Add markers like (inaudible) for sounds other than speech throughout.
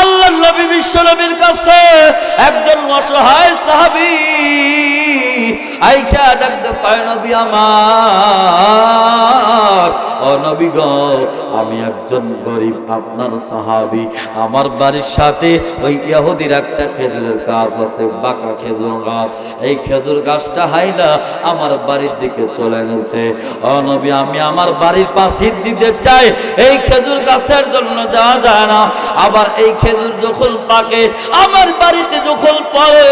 আল্লাহ নবী বিশ্ব নবীর কাছে একজন অসহায় সাহাবি আইসা ডাকতে পায়, নবী আমার, ও নবী গো আমি একজন গরিব, আপনার সাহাবি। আমার বাড়ির সাথে ওই ইহুদির একটা খেজুরের গাছ আছে, বাঁকা খেজুর গাছ। এই খেজুর গাছটা হাইলা আমার বাড়ির দিকে চলে গেছে। ও নবী, আমি আমার বাড়ির পাশে দিতে চাই, এই খেজুর গাছের জন্য যাওয়া যায় না। আবার এই খেজুর যখন পাকে, আমার বাড়িতে যখন পড়ে,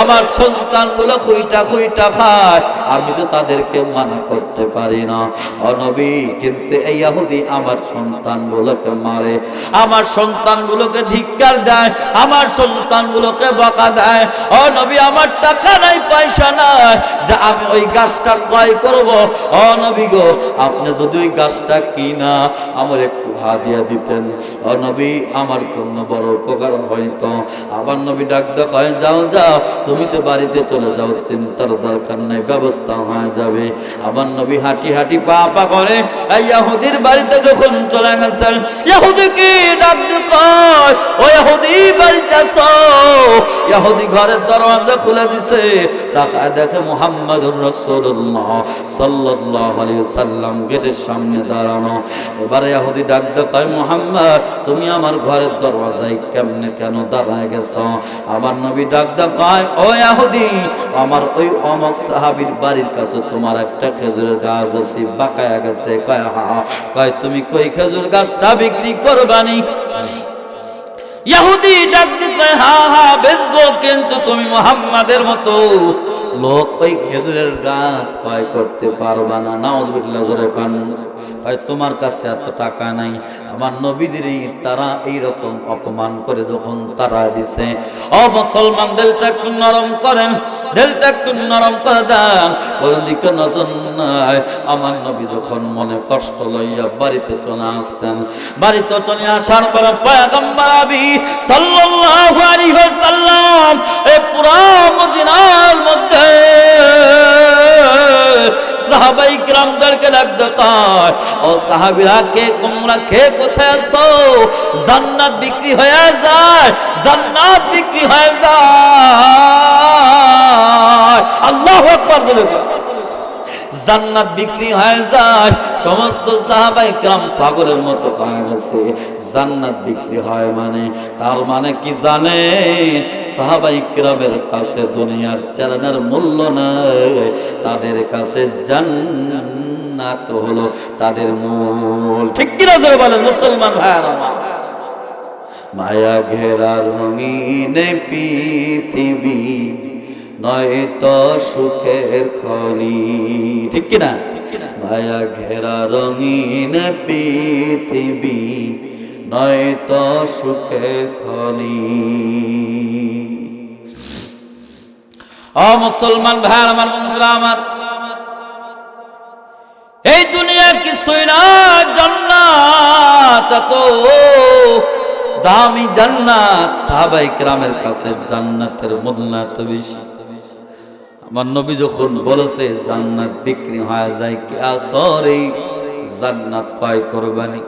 আমার সন্তানগুলো খুইটা খুইটা খায়। আমি তো তাদেরকে মানা করতে পারি না। অনবী কিন্তু এই ইহুদি আমার সন্তানগুলোকে মারে, আমার সন্তানগুলোকে ধিক্কার দেয়, আমার সন্তানগুলোকে বকা দেয়। ও নবী, আমার টাকা নাই, পয়সা নাই, যে আমি ওই গাছটা ক্রয় করব। ও নবী গো, আপনি যদি ওই গাছটা কিনা, আমার একটু হাদিয়া দিতেন। ও নবী, আমার জন্য বড় উপকার হয়তো। আবার নবী ডাক কয় যাও যাও, তুমি তো বাড়িতে চলে যাও, চিন্তার দরকার নাই, ব্যবস্থা হয়ে যাবে। আবার নবী হাঁটি হাঁটি পা পা করে, এই বাড়িতে চলে গেছেন ইহুদি কি ডাক দিয়ে কয়, ও ইহুদি বাড়িতে আসো। ইহুদি ঘরের দরজা খুলে দিছে। দেখে মুহাম্মদুর রাসূলুল্লাহ সাল্লাল্লাহু আলাইহি সাল্লাম গেটের সামনে দাঁড়ানো। এবারে ইহুদি ডাক দিয়ে কয়, মুহাম্মদ, তুমি আমার ঘরের দরজায় কেমনে কেন দাঁড়ায় গেছো? আমার নবী ডাক দিয়ে কয়, ও ইহুদি, আমার ওই অমক সাহাবীর বাড়ির কাছে তোমার একটা খেজুরের গাছ আছে, বাঁকায়া গেছে। কয় হা কয়, তুমি কই খেজুর গাছটা বিক্রি করবানি? ইহুদি ডাক দিয়ে কয় হা হা, বেচবো, কিন্তু তুমি মুহাম্মাদের মতো লোক, ওই খেজুরের গাছ ক্রয় করতে পারবা না। নাউজুবিল্লাহ, জোরে কান। হয় তোমার কাছে এত টাকা নাই। আমার নবীজিরই তারা এই রকম অপমান করে যখন তারা দিছে, ও মুসলমান, দিলটা একটু নরম করেন, দিলটা একটু নরম করে দেন। ওই দিকে নাই। আমার নবী যখন মনে কষ্ট লইয়া বাড়িতে চলে আসছেন, বাড়িতে চলে আসার পরে পয়গম্বর আবি সাল্লাল্লাহু আলাইহি ওয়াসাল্লাম এই পুরা মদিনার মধ্যে সাহাবাই কিরামদেরকে ডাকতে কয়, ও সাহাবিরা, কে তোমরা, কে কোথায় আছো? জান্নাত বিক্রি হয়ে যায়, জান্নাত বিক্রি হয়ে যায়। আল্লাহু আকবার বলে। জান্নাত বিক্রি হয়ে যায়, সমস্ত সাহাবাই কাম পাগলের মতো হয়ে গেছে। জান্নাত বিক্রি হয় মানে তার মানে কি জানে? সাহাবাই কিরামের কাছে দুনিয়ার চালানের মূল্য নাই, তাদের কাছে জান্নাত হলো তাদের মূল। ঠিক কিনা ধরে বলেন, মুসলমান ভাইয়ারা মায়া ঘেরা রঙিন পৃথিবী নয় তো সুখের খনি। ঠিক কিনা? মায়া ঘেরা রঙিন পৃথিবী নয় তো সুখের খনি। ও মুসলমান ভাই, আমার বন্ধুরা, আমার। এই দুনিয়া কিছুই না, জান্নাত তো দামি জান্নাত। সাহাবাই গ্রামের কাছে জান্নাতের মূল্য এত বেশি। আমার নবী যখন বলেছে, জান্নাত বিক্রি হয়ে যায় কি আসরে? জান্নাত ক্রয় করবানি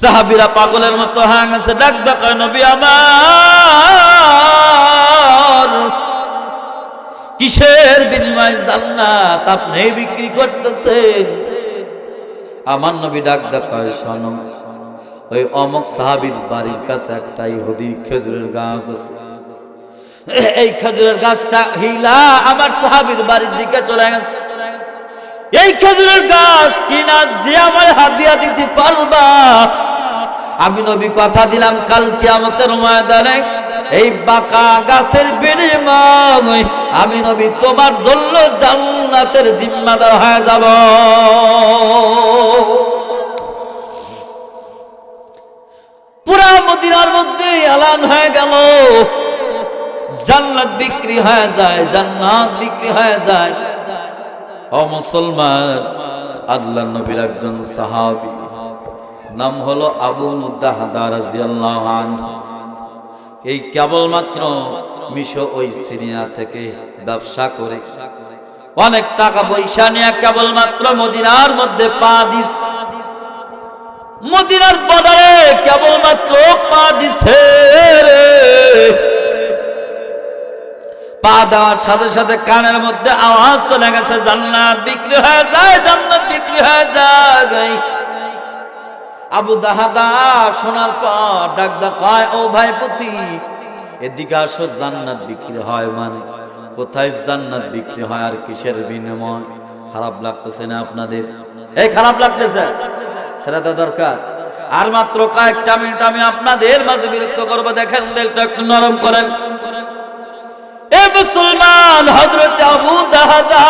সাহাবিরা পাগলের মতো হয়ে গেছে, ডাক ডাকা নবী আমার। কিসের বিনিময় জান্নাত আপনি বিক্রি করতেছেন? আমার নবী ডাক ডাকায় শোনো, ওই অমক সাহাবির বাড়ির কাছে একটা ইহুদি খেজুরের গাছ আছে। (coughs) এই খেজুরের গাছটা হিলা আমার সাহাবির বাড়ির দিকে চলে গেছে। এই খেজুরের গাছ কিনা যে আমার হাতিয়া দিতে পারবা? আমি নবী কথা দিলাম, কাল কিয়ামতের ময়দানে এই বাঁকা গাছের বিনিময় আমি নবী তোমার জন্য জান্নাতের জিম্মাদার হয়ে যাব। পুরা মদিনার মধ্যে এলান হয়ে গেল। জান্নাত বিক্রি হয়ে যায়, জান্নাত বিক্রি হয়ে যায়। ও মুসলমান আল্লাহ নবীর একজন সাহাবী, নাম হলো আবু মুদাহাদা রাদিয়াল্লাহু আনহু। এই কেবলমাত্র মিশো ওই সিরিয়া থেকে ব্যবসা করে। অনেক টাকা পয়সা নিয়ে কেবলমাত্র মদিনার মধ্যে পা দিস। মদিনার বদলে কেবলমাত্র পা দিস পা দেওয়ার সাথে সাথে কানের মধ্যে আওয়াজ চলে গেছে, জান্নাত বিক্রি হয়ে যায়, জান্নাত বিক্রি হয়ে যায়। আবু দাহাদা শোনার পর ডাক দা কয়, ও ভাই পুতি, এদিকে আসো, জান্নাত বিক্রি হয় মানে। কোথায় জান্নাত বিক্রি হয় আর কিসের বিনিময়? খারাপ লাগতেছে না আপনাদের? এই খারাপ লাগতেছে সেটা তো দরকার। আর মাত্র কয়েকটা মিনিট আমি আপনাদের মাঝে বিরক্ত করব, দেখেন, দিলটা একটু নরম করেন। এ মুসলমান হজরত আবু দাহাদা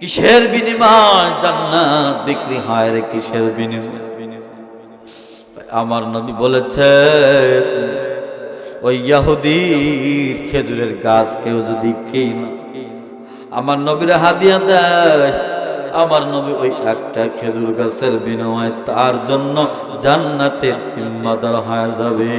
কিসের বিনিময়? জান্নাত বিক্রি হয় রে কিসের বিনিময়? আমার নবী বলেছে ওই ইয়াহুদির খেজুরের গাছ কেউ যদি কেন, আমার নবীর হাদিয়া দেয় আমার নবী ওই একটা খেজুর গাছের বিনিময় তার জন্য জান্নাতের জিম্মাদার হয়ে যাবে।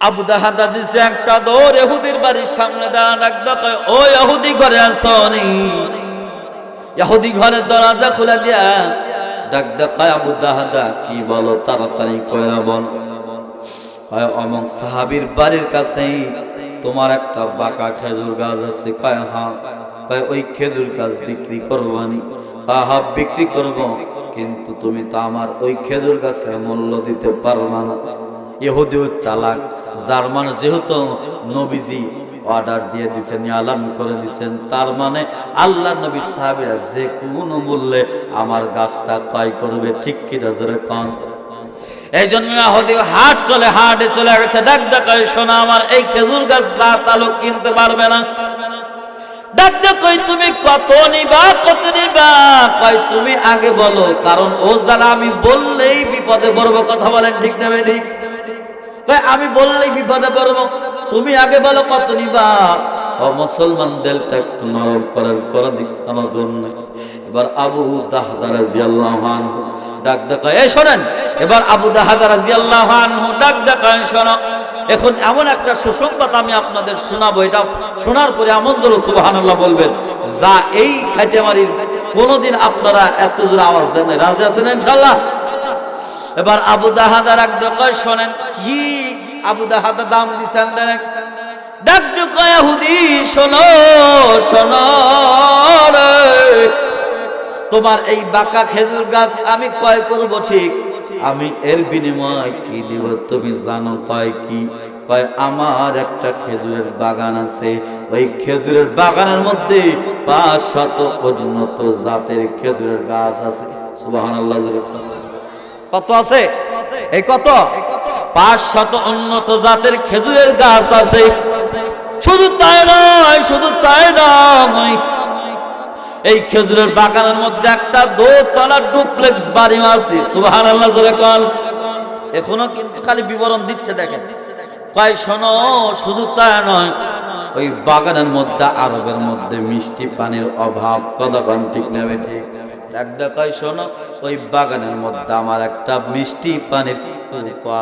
আবু দাহাদা দিছে একটা দৌড় এহুদির বাড়ির সামনে দাঁড়ান একদম কয়, ও এহুদি ঘরে আসনি ইহুদি ঘরের দরজা খুলে দিয়া ডাক দেখায় আবু দাহাদা কি বলো তাড়াতাড়ি কয়রা বল। অমক সাহাবীর বাড়ির কাছেই তোমার একটা বাঁকা খেজুর গাছ আছে, কয় হ্যাঁ। কয়, ওই খেজুর গাছ বিক্রি করবানি কয় হ্যাঁ বিক্রি করব। কিন্তু তুমি তো আমার ওই খেজুর গাছের মূল্য দিতে পারবা না। ইহুদিও চালাক, জার্মান যেহেতু নবীজি অর্ডার দিয়ে দিচ্ছেন আলান করে দিচ্ছেন তার মানে আল্লাহ নবী সাহাবিরা যে কোনো মূল্যে আমার গাছটা ক্রয় করবে, ঠিক কি নজরে কন? এই জন্য হাট চলে, হাটে চলে গেছে। ডাক ডাকায় শোনা আমার, এই খেজুর গাছ রাত আলো কিনতে পারবে না। কই তুমি কত নিবা কত নিবা? কই তুমি আগে বলো, কারণ ও যারা আমি বললেই বিপদে পড়ব, কথা বলেন ঠিক না ঠিক আমি বললেই বিপদে পড়ব, তুমি আগে বলো কত নিবা? ও মুসলমান দিলটা একটু নরম করার করা আমার জন্য। এবার আবু দাহদা রাদিয়াল্লাহু আনহু ডাক ডাকা এই শোনেন, এবার আবু দাহদা রাদিয়াল্লাহু আনহু ডাক ডাকা শোনো, এখন এমন একটা সুসংবাদ আমি আপনাদের শোনাবো, এটা শোনার পরে এমন জোর সুবহানাল্লাহ বলবেন, যা এই খাইটেমারির কোনোদিন আপনারা এত জোরে আওয়াজ দেন রাজি আছেন ইনশাআল্লাহ এবার আবু দাহাদার এক কয় শোনেন, কি আবু দাহাদা দাম দিছেন দেন ডাক কয় হুদি শোনো শোনো রে। তোমার এই বাঁকা খেজুর গাছ আমি কয় করব ঠিক। আমি এর বিনিময় কি দিব তুমি জানো কয় কি? আমার একটা খেজুরের বাগান আছে। ওই খেজুরের বাগানের মধ্যে পাঁচ শত উন্নত জাতের খেজুরের গাছ আছে। বলেন। কত আছে? এই কত? পাঁচ শত উন্নত জাতের খেজুরের গাছ আছে। শুধু তাই নয়, শুধু তাই নয় এই খেজুরের বাগানের মধ্যে একটা দোতলা ডুপ্লেক্স বাড়িও আছে সুবাহান আল্লাহ কল এখনও কিন্তু খালি বিবরণ দিচ্ছে দেখেন। কয়, শোনো, শুধু তাই নয়, ওই বাগানের মধ্যে আরবের মধ্যে মিষ্টি পানির অভাব কতক্ষণ ঠিক নেবে ঠিক? এক দেখায় শোনো, ওই বাগানের মধ্যে আমার একটা মিষ্টি পানির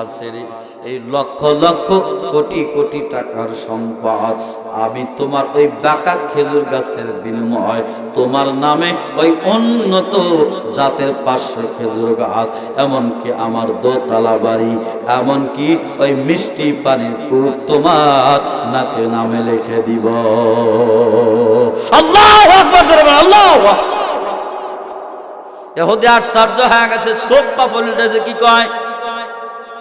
আছে রে। এই লক্ষ লক্ষ কোটি কোটি টাকার সম্পদ। আমি তোমার ওই বাঁকা খেজুর গাছের বিনিময়, তোমার নামে ওই উন্নত জাতের পাঁচশো খেজুর গাছ, এমনকি আমার দোতলা বাড়ি, এমনকি ওই মিষ্টি পানির কূপ তোমার নাকে নামে লিখে দিব। আল্লাহ আল্লাহ এহুদি হয়ে গেছে চোখ পাফল উঠেছে কি কয়?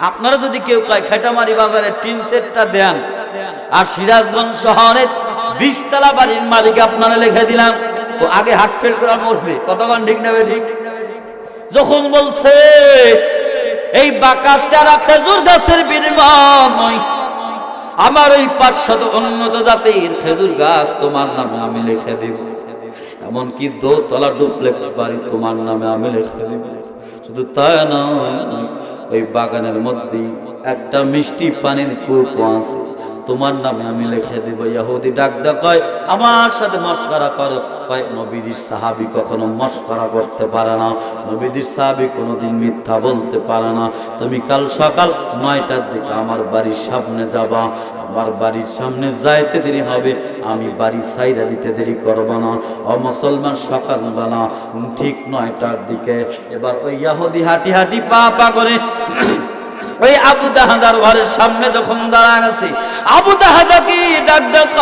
আপনারা যদি কেউ কয় খেটামারি বাজারে টিন সেটটা দেন আর সিরাজগঞ্জ শহরের বিশতলা বাড়ির মালিক আপনারা লিখে দিলাম, তো আগে হাট ফেল করে মরবে। কতক্ষণ ঠিক নেবে ঠিক? যখন বলছে, এই বাঁকা তেরা খেজুর গাছের বিনিময়, আমার ওই পাঁচশত উন্নত জাতির খেজুর গাছ তোমার নামে আমি লিখে দিব। এমনকি দোতলা ডুপ্লেক্স বাড়ি তোমার নামে আমি লিখে দিব। শুধু তাই নয় ওই বাগানের মধ্যে একটা মিষ্টি পানির কূপ আছে। তোমার নামে আমি লিখে দিব। ইয়াহুদি ডাক ডাকয় আমার সাথে মস্করা করো। কয় নবীদের সাহাবি কখনো মস্করা করতে পারে না। নবীদের সাহাবি কোনোদিন মিথ্যা বলতে পারে না। তুমি কাল সকাল নয়টার দিকে আমার বাড়ির সামনে যাবা। আমার বাড়ির সামনে যাইতে দেরি হবে। আমি বাড়ি সাইরা দিতে দেরি করব না। ও মুসলমান, সকালবেলা ঠিক নয়টার দিকে এবার ওই ইয়াহুদি হাঁটি হাঁটি পা পা করে ওই আবু দাহাদার ঘরের সামনে যখন দাঁড়ায় আছে, আবু দাহাদা কি ডাক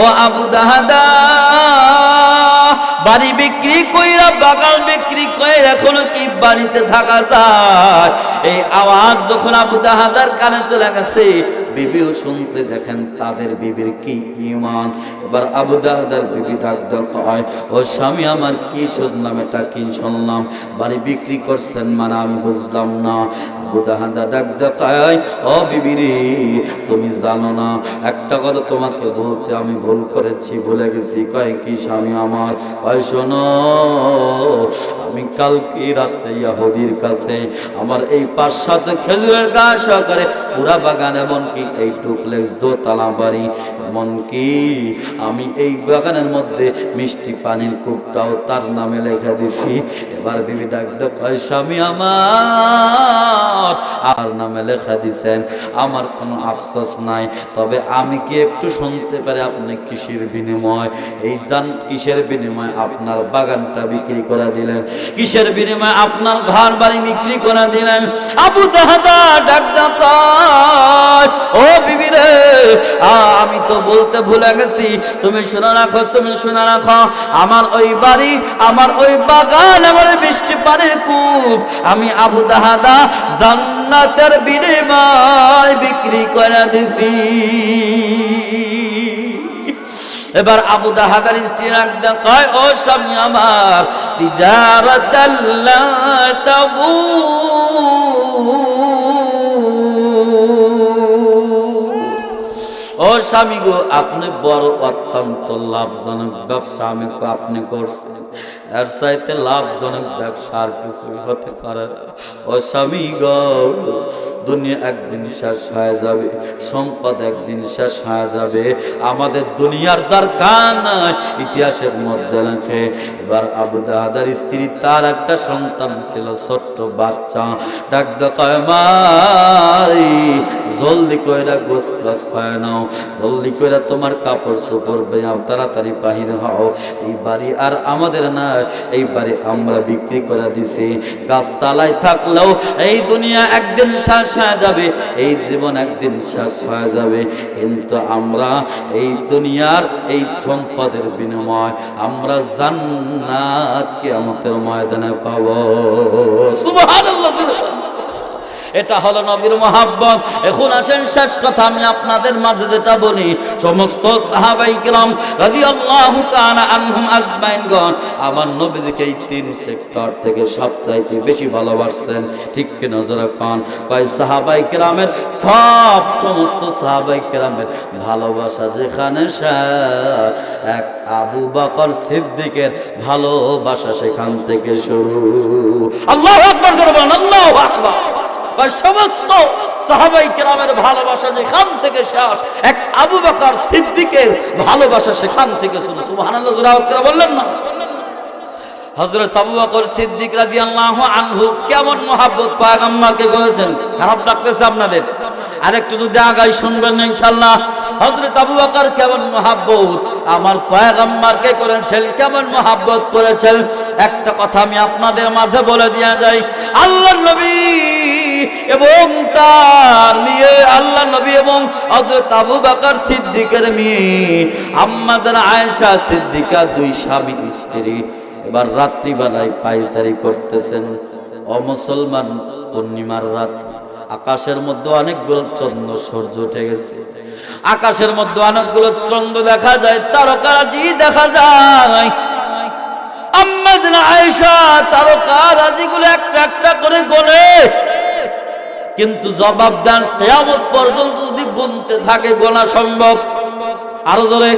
ও আবু দাহাদা বাড়ি বিক্রি কইরা, বাগান বিক্রি করে এখনও কি বাড়িতে থাকা যায়? এই আওয়াজ যখন আবু দাহাদার কানে চলে গেছে বিবিও শুনছে, দেখেন তাদের বিবির কি ইমান এবার আবু দাহাদার বিবি ডাক হয় ও স্বামী, আমার কি শুনলাম এটা কি শুনলাম? বাড়ি বিক্রি করছেন মানে আমি বুঝলাম না। আবু দাহাদা ডাক ডাকায় ও তুমি জানো না, একটা কথা তোমাকে বলতে আমি ভুল করেছি, ভুলে গেছি। কয়, কি স্বামী আমার? কয়, শোনো, আমি কালকে রাত্রে ইয়াহুদির কাছে আমার এই সাত খেজুরের গাছ সহকারে পুরা বাগান, এমনকি এই ডুপ্লেক্স দোতলা বাড়ি। এমনকি আমি এই বাগানের মধ্যে মিষ্টি পানির কূপটাও তার নামে লেখা দিছি। এবার বিবি ডাক কয় স্বামী আমার? আর নামে লেখা দিছেন আমার কোনো আফসোস নাই তবে আমি কি একটু শুনতে পারি আপনি কিসের বিনিময়? এই জান কিসের বিনিময় আপনার বাগানটা বিক্রি করে দিলেন। কিসের বিনিময় আপনার ঘর বাড়ি বিক্রি করে দিলেন। আবু জাহাদা ডাক ডাক কয়, ও বিবি রে আমি তো বলতে ভুলে গেছি। তুমি শোনা রাখো, তুমি শোনা রাখো। আমার ওই বাড়ি, আমার ওই বাগান, আমার বৃষ্টি পানির কূপ। আমি আবু দাহাদা জান্নাতের বিনিময় বিক্রি করে দিছি। এবার আবু দাহাদার স্ত্রী রাখতে কয়, ও স্বামী আমার তিজারত তাবু ও স্বামী গো আপনি বড় অত্যন্ত লাভজনক ব্যবসা আমি আপনি করছেন। এর চাইতে লাভজনক ব্যবসার কিছু হতে পারে ও স্বামী গো, দুনিয়া একদিন শেষ হয়ে যাবে, সম্পদ একদিন শেষ হয়ে যাবে। আমাদের দুনিয়ার দরকার নাই ইতিহাসের মধ্যে লেখে, এবার আবু দাহাদার স্ত্রী তার একটা সন্তান ছিল, ছোট্ট বাচ্চা। ডাক দেখায় মারি জলদি কইরা গোস গাছ হয় নাও, জলদি কইরা তোমার কাপড় চোপড় বেয়াও, তাড়াতাড়ি বাহির হও। এই বাড়ি আর আমাদের না এই বাড়ি আমরা বিক্রি করে দিছি। গাছতলায় থাকলেও এই দুনিয়া একদিন শেষ হয়ে যাবে, এই জীবন একদিন শেষ হয়ে যাবে। কিন্তু আমরা এই দুনিয়ার এই সম্পদের বিনিময় আমরা জান্নাত আমাদের ময়দানে পাবো। সুবহানাল্লাহ। এটা হলো নবীর মহাব্বত। এখন আসেন শেষ কথা, আমি আপনাদের মাঝে যেটা বলি। সমস্ত সাহাবাই কিরাম রাদিয়াল্লাহু তাআলা আনহুম আজমাইনগণ, আমার নবীজিকে এই তিন সেক্টর থেকে সবচাইতে বেশি ভালোবাসছেন। ঠিক কি নজরে পান কয় সাহাবাই কিরামের সব সমস্ত সাহাবাই কিরামের ভালোবাসা যেখানে এক আবু বকর সিদ্দিকের ভালোবাসা সেখান থেকে শুরু। আল্লাহু আকবার আল্লাহু আকবার। সমস্ত সাহাবাই কেরামের ভালোবাসা যেখান থেকে শেষ এক আবু বকর সিদ্দিকের ভালোবাসা সেখান থেকে শুরু সুবহানাল্লাহ, জোরে আওয়াজ বললেন না? হযরত আবু বকর সিদ্দিক রাদিয়াল্লাহু আনহু কেমন মহাব্বত পয়গম্বরকে করেছেন? খারাপ লাগতেছে আপনাদের। আরেকটু যদি আগাই শুনবেন না, ইনশাআল্লাহ। হযরত আবু বকর কেমন মহাব্বত? আমার পয়গম্বরকে করেছেন, কেমন মহাব্বত করেছেন? একটা কথা আমি আপনাদের মাঝে বলে দিয়ে যাই। আল্লাহর নবী এবং তার মেয়ে আল্লাহ নবী এবং হযরত আবু বকর সিদ্দিকের মেয়ে, আম্মা জান আয়েশা সিদ্দিকা, দুই স্বামী স্ত্রী। এবার রাত্রিবেলায় পাইচারি করতেছেন। অমুসলমান পূর্ণিমার রাত। আকাশের মধ্যে অনেকগুলো চন্দ্র সূর্য উঠে গেছে। আকাশের মধ্যে অনেকগুলো চন্দ্র দেখা যায়, তারকারাজি দেখা যায়। আম্মা জান আয়েশা, তারকারাজিগুলো একটা একটা করে গলে কিন্তু জবাব দেন, কেয়ামত পর্যন্ত যদি গুনতে থাকে, গোনা সম্ভব। আরও জোরে।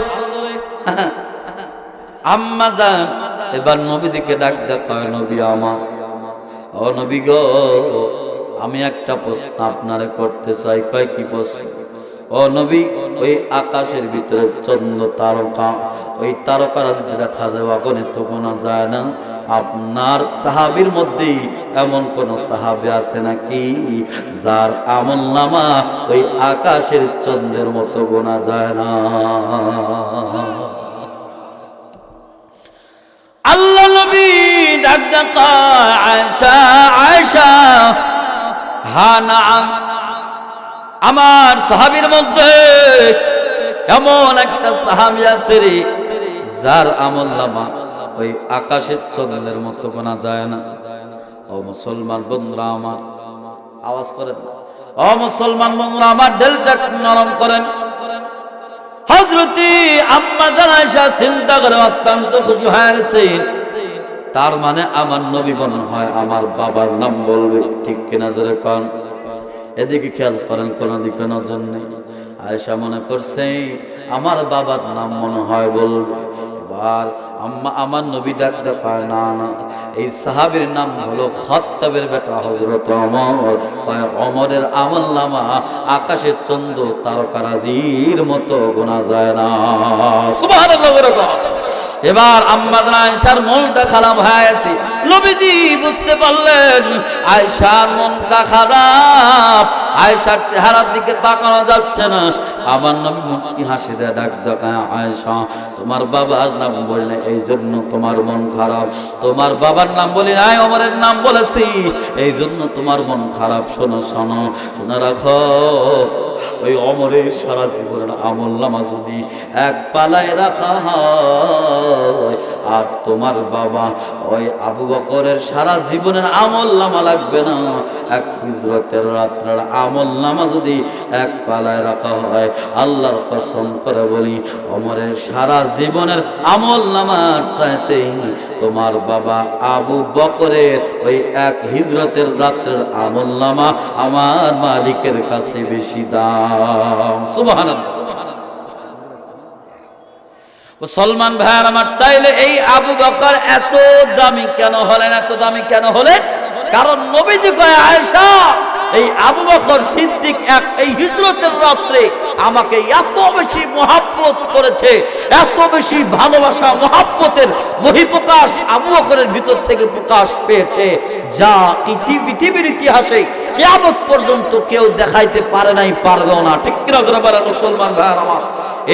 আম্মা যান, এবার নবীদিকে ডাক দেখায় নবী আমা ও নবী গো, আমি একটা প্রশ্ন আপনারে করতে চাই। কয়, কি প্রশ্ন? ও নবী, ওই আকাশের ভিতরে চন্দ্র তারকা, ওই দেখা যায় গোনা যায় না। আপনার সাহাবির মধ্যেই এমন কোন সাহাবি আছে নাকি, যার আমল নামা ওই আকাশের চন্দ্রের মতো গোনা যায় না? আল্লাহ নবী ডাক ডাকা আয়সা আয়সা হা না আমার সাহাবির মধ্যে এমন একটা সাহাবি আছে রে, যার আমল নামা ওই আকাশের চন্দ্রের মতো গোনা যায় না। ও মুসলমান বন্ধুরা আমার, আওয়াজ করেন। ও মুসলমান বন্ধুরা আমার দিলটা নরম করেন। হজরতি আম্মা জানাইশা চিন্তা করে অত্যন্ত খুশি হয়ে গেছে। তার মানে আমার নবী মনে হয় আমার বাবার নাম বলবে, ঠিক কিনা জোরে কন? এদিকে খেয়াল করেন, কোন দিকে নজর নেই। আয়েশা মনে করছে, আমার বাবার নাম মনে হয় বলবে এবার আম্মা, আমার নবী ডাকতে পায় না না। এই সাহাবীর নাম হলো খত্তাবের বেটা হজরত অমর অমরের আমল নামা আকাশের চন্দ্র তারকারাজির মতো গোনা যায় না। এবার আম্মাদ আয়সার মনটা খারাপ হয়ে গেছে। নবীজি বুঝতে পারলেন, আয়সার মনটা খারাপ। আয়সার চেহারার দিকে তাকানো যাচ্ছে না। আমার নবী মুস্কি হাসি দেয়, ডাক আয়সা তোমার বাবার নাম বললে এই জন্য তোমার মন খারাপ। তোমার বাবার নাম বলি, আয় অমরের নাম বলেছি এই জন্য তোমার মন খারাপ। শোনো শোনো শোনো, রাখো। ওই অমরের সারা জীবনের আমল নামা যদি এক পালায় রাখা হয়, আর তোমার বাবা ওই আবু বকরের সারা জীবনের আমল নামা লাগবে না। এক হিজরতের রাত্রের আমল নামা যদি এক পালায় রাখা হয় আল্লাহর কসম করে বলি, অমরের সারা জীবনের আমল নামার চাইতে তোমার বাবা আবু বকরের ওই এক হিজরতের রাত্রের আমল নামা আমার মালিকের কাছে বেশি দাম। সুবহানাল্লাহ। মুসলমান ভাইয়ার আমার, তাইলে এই আবু বকর এত দামি কেন হলেন, এত দামি কেন হলেন? কারণ নবীজি কয়, আয়েশা এই আবু বকর সিদ্দিক এক, এই হিজরতের রাত্রে আমাকে এত বেশি মহাব্বত করেছে, এত বেশি ভালোবাসা, মহাব্বতের বহিঃপ্রকাশ আবু বকরের ভিতর থেকে প্রকাশ পেয়েছে, যা পৃথিবীর ইতিহাসে কেয়ামত পর্যন্ত কেউ দেখাইতে পারে নাই, পারবেও না। ঠিক কিনা মুসলমান ভাইয়ার আমার?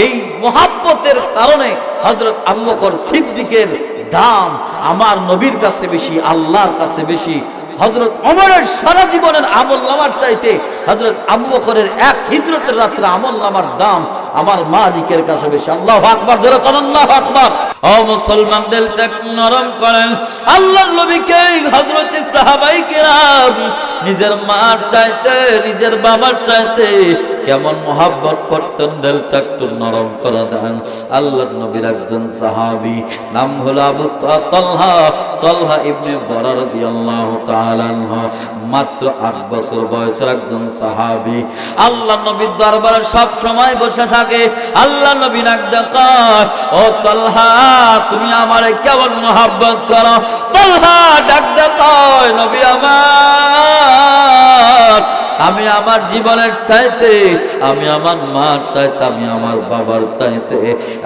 এই মহাব্বতের কারণে হজরত আবু বকর সিদ্দিকের দাম আমার নবীর কাছে বেশি, আল্লাহর কাছে বেশি হজরত অমরের সারা জীবনের আমল নামার চাইতে হজরত আবু বকরের এক হিজরতের রাত্রে আমল নামার দাম আমার মালিকের কাছে বেশি। আল্লাহ আকবার ধরে আল্লাহ আকবার। ও মুসলমান, দিলটা নরম করেন। আল্লাহর নবীকে হজরত সাহাবাই কেরাম, নিজের মার চাইতে, নিজের বাবার চাইতে কেমন মহাব্বত করতেন, দিলটা একটু নরম করে দেন। আল্লাহর নবীর একজন সাহাবী, নাম হলো আবু ত- তলহা তলহা ইবনে বরার রাদিয়াল্লাহু তাআলা। মাত্র আট বছর বয়সের একজন সাহাবী। আল্লাহ নবীর দরবারে সব সময় বসে থাকে আল্লাহ নবী ডাক দেখায় ও তলহা, তুমি আমারে কেমন মহাব্বত করো? তলহা ডাক দেখায়, নবী আমার আমি আমার জীবনের চাইতে, আমি আমার মার চাইতে, আমি আমার বাবার চাইতে,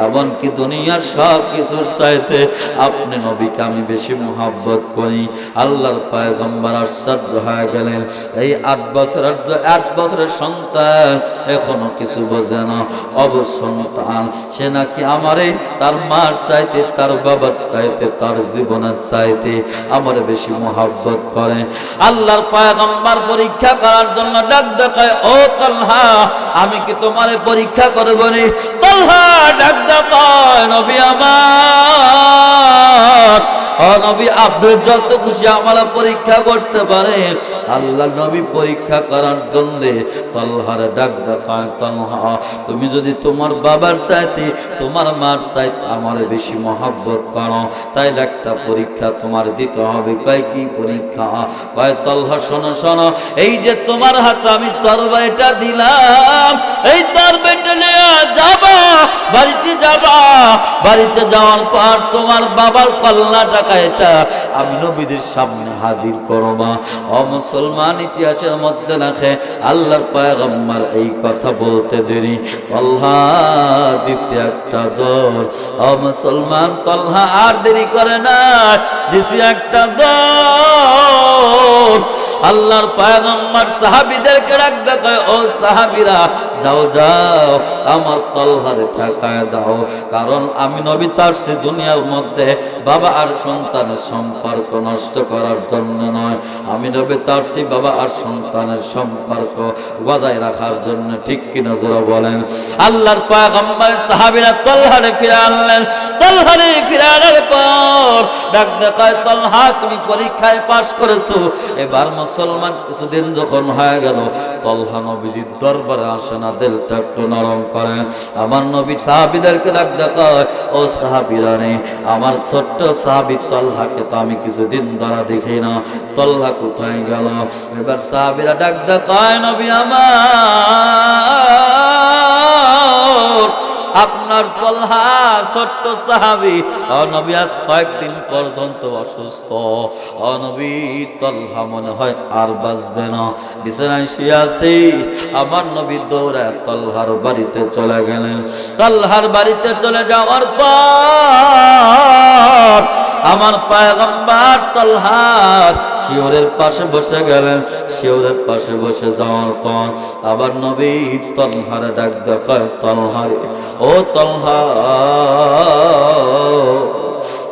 এমনকি দুনিয়ার সব কিছুর চাইতে আপনি নবীকে আমি বেশি মোহাব্বত করি। আল্লাহর পায়গম্বর আশ্চর্য হয়ে গেলেন, এই আট বছরের আট বছরের সন্তান এখনও কিছু বোঝে না। অবসন্তান সে নাকি আমারে তার মার চাইতে, তার বাবার চাইতে, তার জীবনের চাইতে আমার বেশি মোহাব্বত করে। আল্লাহর পায়গম্বর পরীক্ষা করার জন্য ডাক দেখায়, ও তলহা, আমি কি তোমার পরীক্ষা করব নি? তলহা ডাক দেখায়, নবী আমার নবী আপনি যত খুশি আমার পরীক্ষা করতে পারে আল্লাহ নবী পরীক্ষা করার জন্য তলহার ডাক তুমি যদি তোমার বাবার চাইতে, তোমার মার চাইতে আমার বেশি মহাব্বত করো, তাইলে একটা পরীক্ষা তোমার দিতে হবে। কয় কি পরীক্ষা? কয় তলহা, শোনো শোনো, এই যে তোমার হাতে আমি তরবারিটা দিলাম, এই তরবারিটা নিয়ে যাবা, বাড়িতে যাবা, বাড়িতে যাওয়ার পর তোমার বাবার কল্লা একটা আমি নবীদের সামনে হাজির করবা ও মুসলমান, ইতিহাসের মধ্যে রাখে আল্লাহর পয়গম্বর এই কথা বলতে দেরি। তল্হা দিছে একটা দর ও মুসলমান, তল্হা আর দেরি করে না। দিছে একটা দর আল্লাহর পয়গম্বর সাহাবীদেরকে রাখতে কয়, ও সাহাবীরা যাও যাও, আমার তলহারে ঠেকায় দাও। কারণ আমি নবী তার সে দুনিয়ার মধ্যে বাবা আর সন্তানের সম্পর্ক নষ্ট করার জন্য নয়। আমি নবী তার সে বাবা আর সন্তানের সম্পর্ক বজায় রাখার জন্য ঠিক কি নজর বলেন? আল্লাহর পয়গম্বর সাহাবীরা তলহারে ফিরে আনলেন। তলহারে ফিরে আনার পর ডাক দেখায় তলহা, তুমি পরীক্ষায় পাশ করেছ। এবার মুসলমান কিছুদিন যখন হয়ে গেল, তলহা নবীজির দরবারে আসে না। দিলটা একটু নরম করেন আমার নবী সাহাবিদেরকে ডাক দেখায়, ও সাহাবিরা সাহাবিরানি আমার ছোট্ট সাহাবি তল্লাকে তো আমি কিছুদিন দ্বারা দেখি না, তল্লা কোথায় গেল? এবার সাহাবিরা ডাক দেখায়, নবী আমার আপনার তলহা ছোট্ট সাহাবি অনবী আজ কয়েকদিন পর্যন্ত অসুস্থ। অনবী তলহা মনে হয় আর বাঁচবে না। বিছানায় শুয়ে আছে। আমার নবী দৌড়ায় তলহার বাড়িতে চলে গেলেন। তলহার বাড়িতে চলে যাওয়ার পর আমার পায়গম্বার তলহার শিওরের পাশে বসে গেলেন শিওরের পাশে বসে যাওয়ার পর আবার নবী তলহার ডাক দেখায় তলহারে ও তলহা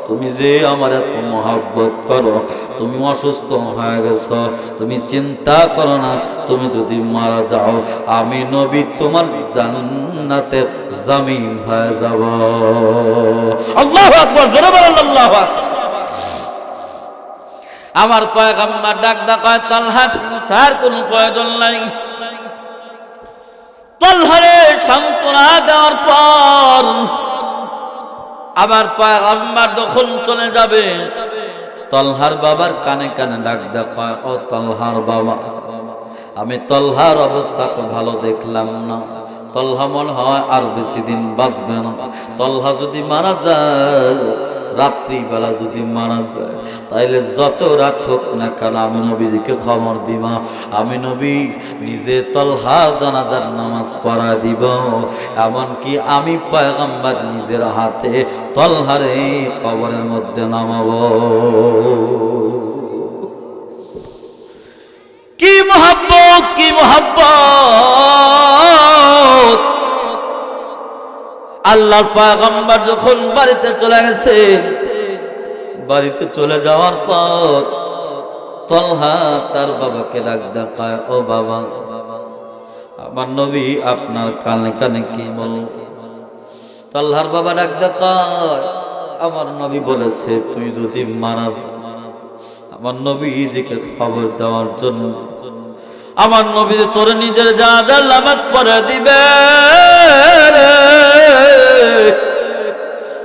তুমি যে আমার এত মহাব্বত করো, তুমি অসুস্থ হয়ে গেছ, তুমি চিন্তা করো না, তুমি যদি মারা যাও, আমি নবী তোমার জান্নাতের জামিন হয়ে যাব আল্লাহ আকবর, জোরে বলেন আল্লাহ আকবার। আমার পয়গাম্বার ডাক ডাকায় তালহা, তার কোনো প্রয়োজন নাই। তলহারে সান্ত্বনা দেওয়ার পর আবার পয়গাম্বার যখন চলে যাবে, তলহার বাবার কানে কানে ডাক দেখায় ও তলহার বাবা, আমি তলহার অবস্থা তো ভালো দেখলাম না। তলহা মনে হয় আর বেশি দিন বাঁচবে না। তলহা যদি মারা যায়, রাত্রিবেলা যদি মারা যায়, তাইলে যত রাত হোক না কেন আমি নবীজিকে খবর দিবা। আমি নবী নিজে তলহার জানাজার নামাজ পড়া দিব। এমনকি আমি পয়গম্বর নিজের হাতে তলহারে কবরের মধ্যে নামাবো। কি মোহাব্বত কি মোহাব্বত? আল্লাহর পয়গম্বর যখন বাড়িতে চলে গেছে, বাড়িতে চলে যাওয়ার পর তলহা তার বাবাকে ডাক দেখায়, ও বাবা, আমার নবী আপনার কানে কানে কি বল? তলহার বাবা ডাক দেখায়, আমার নবী বলেছে, তুই যদি মারা আমার নবীজিকে খবর দেওয়ার জন্য আমার নবী তোর নিজের যা যা নামাজ পড়ে দিবে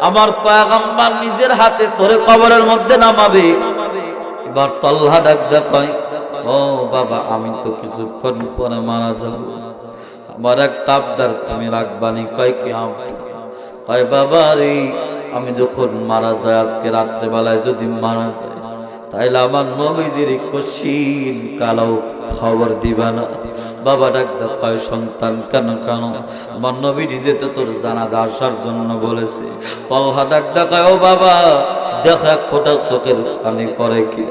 আমার পায়গাম্বার নিজের হাতে তোরে কবরের মধ্যে নামাবে। এবার তল্লা ডাক দেখায় ও বাবা, আমি তো কিছুক্ষণ পরে মারা যাব। আমার এক আবদার তুমি রাখবানি কয় কি কয় বাবা রে, আমি যখন মারা যায় আজকে রাত্রেবেলায় যদি মারা যায় তাইলে আমার নবীজির কশিন কালো খবর দিবা না। বাবা ডাকতে পায় সন্তান কেন কেন? আমার নবী যেতে তোর জানাজা আসার জন্য বলেছে। তলহা ডাক দেখায় ও বাবা, দেখ ফোঁটা চোখের পানি পরে কি?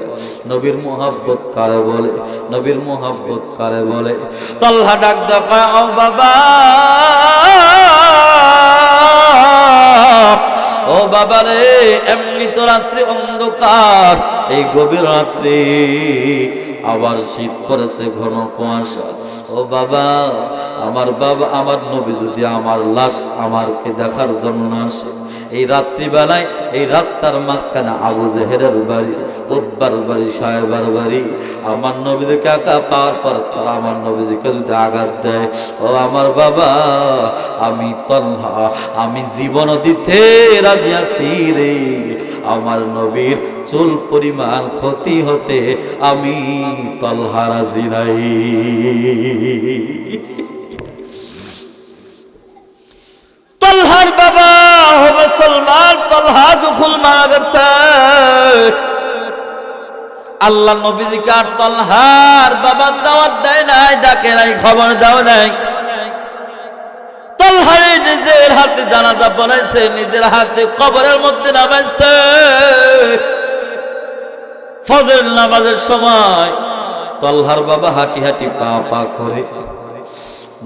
নবীর মোহাব্বত কারে বলে? নবীর মোহাব্বত কারে বলে? তলহা ডাক দেখায় ও বাবা বাবা রে এমনি তো রাত্রি অন্ধকার এই গভীর রাত্রি আবার শীত পড়েছে ঘন কুয়াশা। ও বাবা, আমার বাবা, আমার নবী যদি আমার লাশ আমারকে দেখার জন্য আসে, এই রাত্রিবেলায় এই রাস্তার মাঝখানে আবু জেহেরের বাড়ি উদ্বার বাড়ি, সাহেবার বাড়ি, আমার নবীদেরকে একা পাওয়ার পর তারা আমার নবীজিকে যদি আঘাত দেয়, ও আমার বাবা, আমি তন্হা, আমি জীবন দিতে রাজি আছি রে। আমার নবীর চুল পরিমাণ ক্ষতি হতে আমি তলহা রাজি নাই। তলহার বাবা হবে মুসলমান তলহা যখন মারা গেছে, আল্লাহ নবীজিকে আর তলহার বাবার দাওয়াত দেয় নাই ডাকে নাই খবর দাও নাই। তলহারে নিজের হাতে জানাজা বানাইছে, নিজের হাতে কবরের মধ্যে নামাইছে। ফজর নামাজের সময় তলহার বাবা হাঁটি হাঁটি পা পা করে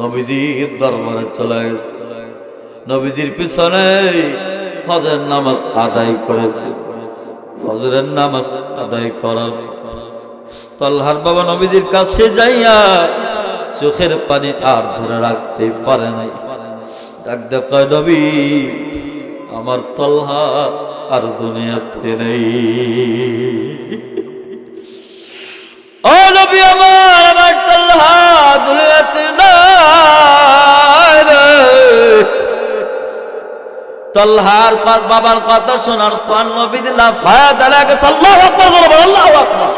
নবীজির দরবারে চলে গেছে। নবীজির পিছনে ফজর নামাজ আদায় করেছে। ফজরের নামাজ আদায় করার তলহার বাবা নবীজির কাছে যাইয়া চোখের পানি আর ধরে রাখতে পারে নাই। ডাক দেখায় নবী আমার তলহা আর দুনিয়াতে নেই। ও নবী আমার আমার তলহা দুনিয়াতে নাই রে। তলহার পর বাবার কথা শোনার পর নবী দিল্লা ফায়া দাঁড়া গেছে, আল্লাহ আকবার, বলো আল্লাহ আকবার।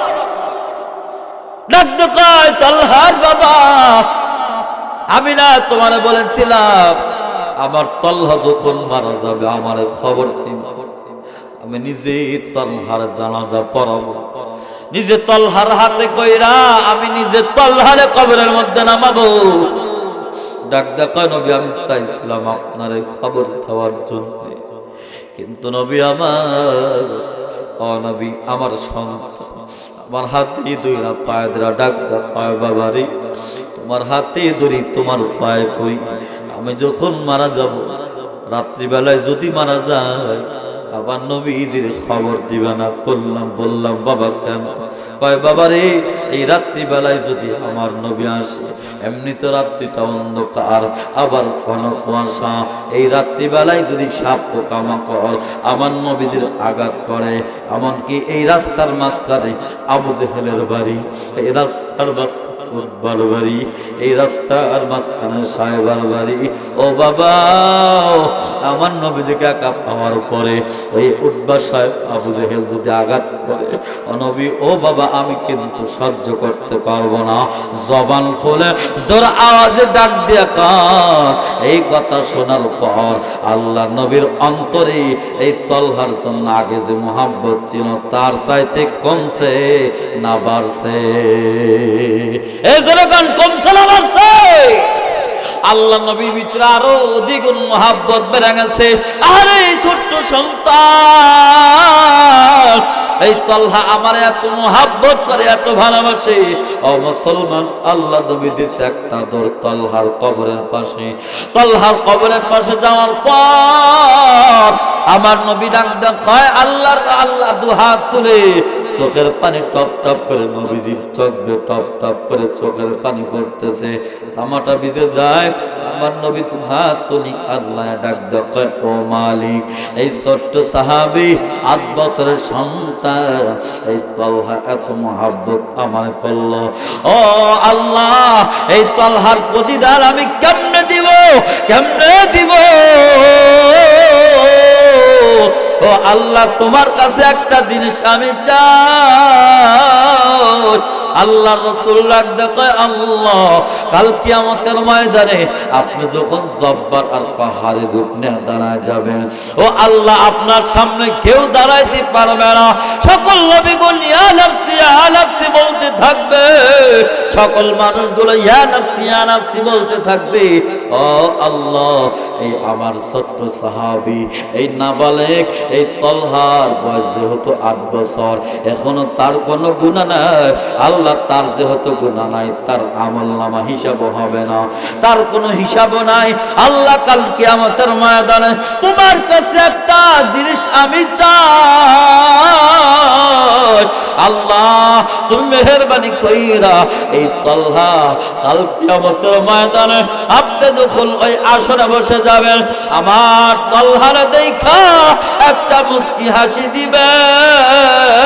ডাক কয়, তলহার বাবা, আমি না তোমার বলেছিলাম আমার তল্হা যখন মারা যাবে, আমার খবর আমি নিজে তলহার জানাজা পড়াবো। নিজে তলহার হাতে কইরা আমি নিজে তলহারে কবরের মধ্যে নামাবো। ডাক কয় নবী, আমি চাইছিলাম আপনার খবর দেওয়ার জন্য। কিন্তু নবী আমার অনবী আমার সন্তান, আমার হাতে দুইরা পায়ে ধরা ডাক কয় বাবারে, তোমার হাতে ধরি তোমার পায়ে পড়ি। আমি যখন মারা যাব, রাত্রিবেলায় যদি মারা যায়, আবার নবীজির খবর দিবে না। বললাম বললাম, বাবা কেন? কয়, বাবা রে, এই রাত্রিবেলায় যদি আমার নবী আসে, এমনি তো রাত্রিটা অন্ধকার, আবার ঘন কুয়াশা। এই রাত্রিবেলায় যদি সাপ পোকামাকড় আমার নবীদের আঘাত করে, এমনকি এই রাস্তার মাঝখানে আবু জেহেলের বাড়ি, এই রাস্তার মাঝখানে উদ্বার বাড়ি এই রাস্তার মাঝখানে সাহেবার বাড়ি ও বাবা, আমার নবীজিকে একা পাওয়ার পরে ওই উদ্বার সাহেব আবু জেহেল যদি আঘাত করে, ও নবী, ও বাবা, আমি কিন্তু সহ্য করতে পারব না। জবান খুলে জোর আওয়াজে ডাক দিয়া কান এই কথা শোনার পর আল্লাহ নবীর অন্তরে এই তলহার জন্য আগে যে মোহাব্বত ছিল, তার চাইতে কমছে না বাড়ছে। এই জনগণ কমছে না বাড়ছে। আল্লাহ নবীর ভিতরে আরও দ্বিগুণ মহাব্বত বেড়ে গেছে। আরে এই ছোট্ট সন্তান, এই তল্লা আমার এত মহাব্বত করে, এত ভালোবাসে। ও মুসলমান, আল্লাহ নবী দিছে একটা দর তল্হার কবরের পাশে। তল্হার কবরের পাশে যাওয়ার পর আমার নবী ডাক কয়, আল্লাহর আল্লাহ দু হাত তুলে চোখের পানি টপ টপ করে, নবীজির চোখ টপ টপ করে চোখের পানি পড়তেছে। জামাটা ভিজে যায় আমার নবী আল্লাহ ডাক ও মালিক, এই ছোট্ট সাহাবি আট বছরের সন্তান, এই তলহা এত আমার করল। ও আল্লাহ, এই তলহার প্রতিদান আমি কেমনে দিব কেমনে দিব? ও আল্লাহ, তোমার কাছে একটা জিনিস আমি চাই। আল্লাহ রসুল দেখো আল্লাহ, কাল কিয়ামতের ময়দানে আপনি যখন জব্বার আর পাহাড়ে রূপ নিয়ে দাঁড়ায় যাবেন, ও আল্লাহ, আপনার সামনে কেউ দাঁড়াইতে পারবে না। সকল নবীগুল ইয়া নাফসি বলতে থাকবে। সকল মানুষগুলো ইয়া নাফসি বলতে থাকবে। ও আল্লাহ, এই আমার ছোট্ট সাহাবি, এই নাবালেক এই তলহার বয়স যেহেতু আট বছর, এখনও তার কোনো গুণা নাই। আল্লাহ তার যেহেতু গুণা নাই, তার আমল নামা হিসাব হবে না। তার কোনো হিসাব নাই। আল্লাহ কালকে আমাদের ময়দানে তোমার কাছে একটা জিনিস আমি চাই। আল্লাহ, তুমি মেহরবানি কইরা এই তল্হা কাল কিয়ামতের ময়দানে আপনি যখন ওই আসনে বসে যাবেন, আমার তল্হারে দেখা একটা মুস্কি হাসি দিবেন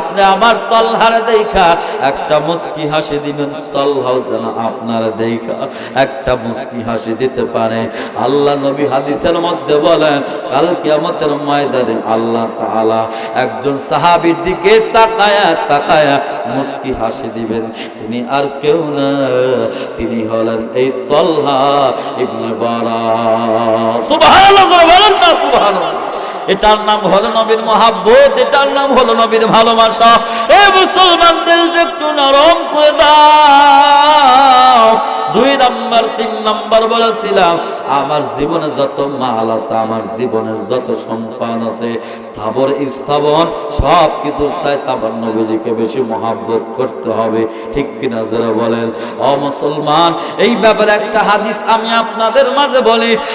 আপনি আমার তলহার দেখা একটা মুস্কি হাসি দিবেন, তলহাও যেন আপনার দেখা একটা মুস্কি হাসি দিতে পারে। আল্লাহ নবী হাদিসের মধ্যে বলেন, কাল কিয়ামতের ময়দানে আল্লাহ তাআলা একজন সাহাবীর দিকে তাকায়া তাকায়া মুস্কি হাসি দিবেন। তিনি আর কেউ না, তিনি হলেন এই তল্লা ইবনে বারা। সুবহানাল্লাহ বলেন না, সুবহানাল্লাহ। এটার নাম হলো নবীর মহাব্বত, এটার নাম হলো নবীর ভালোবাসা। এ মুসলমানদের একটু নরম করে দাও। দুই নাম্বার, তিন নাম্বার বলেছিলাম, আমার জীবনে যত মাল আছে, আমার জীবনের যত সম্পান আছে তাবর স্থাবন সব কিছুর চাইতে আমার নবীজিকে বেশি মহাব্বত করতে হবে। ঠিক কিনা যারা বলেন? ও মুসলমান, এই ব্যাপারে একটা হাদিস আমি আপনাদের মাঝে বলি।